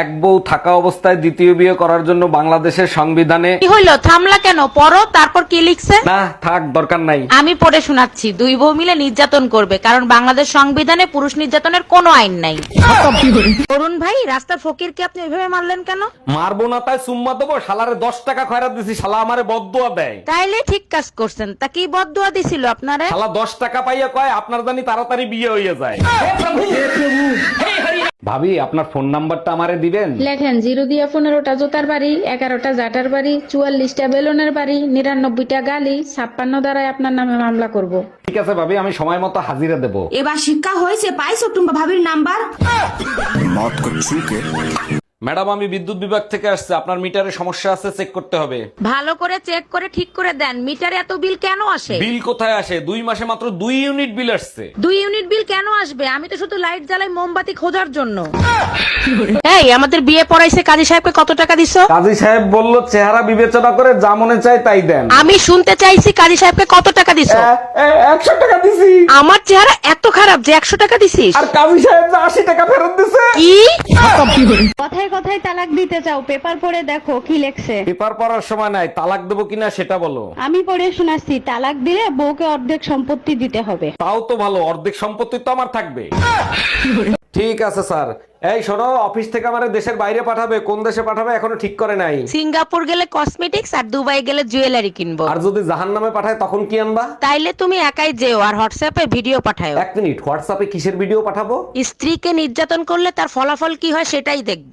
এক বউ থাকা অবস্থায় দ্বিতীয় বিয়ে করার জন্য বাংলাদেশের সংবিধানে কি হইল? থামলা কেন? পড়ো তারপর কি লিখছে? না থাক দরকার নাই। আমি পড়ে শোনাচ্ছি। দুই বউ মিলে নির্যাতন করবে কারণ বাংলাদেশ সংবিধানে পুরুষ নির্যাতনের কোনো আইন নাই। অরুণ ভাই রাস্তার ফকিরকে আপনি ওইভাবে মারলেন কেন? মারবো না তাই সুম্মা দেবো শালারে দশ টাকা খয়রাত দিছি শালা আমারে বদুয়া দেয়। তাইলে ঠিক কাজ করছেন। তা কি বদুয়া দিছিল আপনারে? শালা দশ টাকা পাইয়া কয় আপনার জানি তাড়াতাড়ি বিয়ে হইয়া যায়। ভাবি আপনার ফোন নাম্বারটা আমারে দিবেন? লেখেন জিরো দিয়া পনেরোটা জোতার বাড়ি এগারোটা জাটার বাড়ি চুয়াল্লিশটা বেলুনের বাড়ি নিরানব্বইটা গালি ছাপ্পান্ন দ্বারাই আপনার নামে মামলা করব। ঠিক আছে ভাবি আমি সময় মতো হাজিরা দেবো। এবার শিক্ষা হয়েছে পাইছো তুমি ভাবির নাম্বার? ম্যাডাম আমি বিদ্যুৎ বিভাগ থেকে আসছে। আপনার মিটারে সমস্যা আছে চেক করতে হবে। ভালো করে চেক করে ঠিক করে দেন। মিটারে এত বিল কেন আসে? বিল কোথায় আসে? দুই মাসে মাত্র দুই ইউনিট বিল আসছে। দুই ইউনিট বিল কেন আসবে? আমি তো শুধু লাইট জ্বালাই মোমবাতি খোঁজার জন্য। এই আমাদের বিয়ে পড়াইছে কাজী সাহেবকে কত টাকা দিছো? কাজী সাহেব বলল চেহারা বিবেচনা করে যা মনে চায় তাই দেন। আমি শুনতে চাইছি কাজী সাহেবকে কত টাকা দিছো? একশো টাকা দিছি। আমার চেহারা এত খারাপ যে একশো টাকা দিছিস। আর কাজী সাহেব যে আশি টাকা ফেরত দিছে। কি? কথায় কথায় তালাক দিতে চাও পেপার পড়ে দেখো কি লেখছে। পেপার পড়ার সময় নাই তালাক দেবো কিনা সেটা বলো। আমি পড়ে শোনাচ্ছি তালাক দিলে বউকে অর্ধেক সম্পত্তি দিতে হবে। তাও তো ভালো অর্ধেক সম্পত্তি তো আমার থাকবে। ঠিক আছে স্যার। এই শোনো অফিস থেকে আমার দেশের বাইরে পাঠাবে কোন দেশে পাঠাবে এখনও ঠিক করে নাই। সিঙ্গাপুর গেলে কসমেটিক্স আর দুবাই গেলে জুয়েলারি কিনবো। আর যদি জাহান নামে পাঠায় তখন কি আনবা? তাইলে তুমি একাই যেও আর হোয়াটসঅ্যাপে ভিডিও পাঠাও এক মিনিট হোয়াটসঅ্যাপে কিসের ভিডিও পাঠাবো? স্ত্রীকে নির্যাতন করলে তার ফলাফল কি হয় সেটাই দেখব।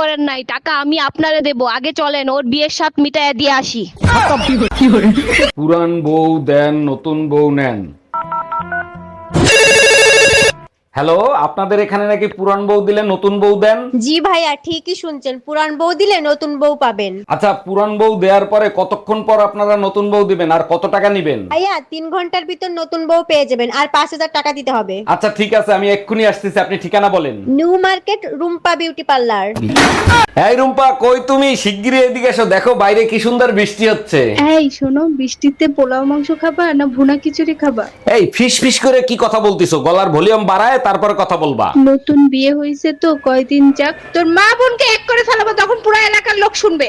করেন নাই টাকা আমি আপনারে দেব। আগে চলেন ওর বিয়ের সাথ মিটায় দিয়ে আসি। পুরান বউ দেন নতুন বউ নেন। হ্যালো আপনাদের এখানে নাকি পুরান বউ দিলে নতুন বউ দেন? জি ভাইয়া ঠিকই শুনছেন। পুরান বউ দিলে নতুন বউ পাবেন। আচ্ছা পুরান বউ দেওয়ার পরে কতক্ষণ পর আপনারা নতুন বউ দিবেন আর কত টাকা নিবেন? ভাইয়া তিন ঘণ্টার ভিতর নতুন বউ পেয়ে যাবেন আর পাঁচ হাজার টাকা দিতে হবে। আচ্ছা ঠিক আছে আমি এক্ষুনি আসতেছি আপনি ঠিকানা বলেন। New market Rumpa beauty parlour. এই রুম্পা কই তুমি? শিগগিরই এদিকে এসো দেখো বাইরে কি সুন্দর বৃষ্টি হচ্ছে। এই শোনো বৃষ্টিতে পোলাও মাংস খাবা না ভুনা খিচুড়ি খাবা? এই ফিস ফিস করে কি কথা বলতিছো? গলার ভলিউম বাড়ায় তারপর কথা বলবা। নতুন বিয়ে হয়েছে তো কয়দিন যাক। তোর মা বোনকে এক করে ফেলাবো তখন পুরো এলাকার লোক শুনবে।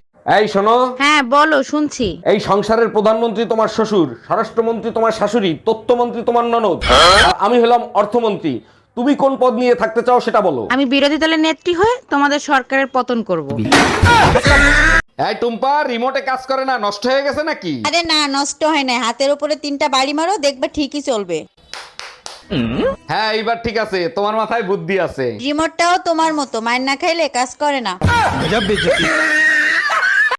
এই শোনো। হ্যাঁ বলো শুনছি। এই সংসারের প্রধানমন্ত্রী তোমার শ্বশুর স্বরাষ্ট্রমন্ত্রী তোমার শাশুড়ি তথ্যমন্ত্রী তোমার ননদ। আর আমি হলাম অর্থমন্ত্রী। তুমি কোন পদ নিয়ে থাকতে চাও সেটা বলো। আমি বিরোধী দলের নেত্রী হয়ে তোমাদের সরকারের পতন করব। এই টুম্পা রিমোটে কাজ করে না নষ্ট হয়ে গেছে নাকি? আরে না নষ্ট হয় না। হাতের উপরে তিনটা বাড়ি মারো দেখবে ঠিকই চলবে। হ্যাঁ এইবার ঠিক আছে। তোমার মাথায় বুদ্ধি আছে। রিমোটটাও তোমার মতো মায়ের না খাইলে কাজ করে না।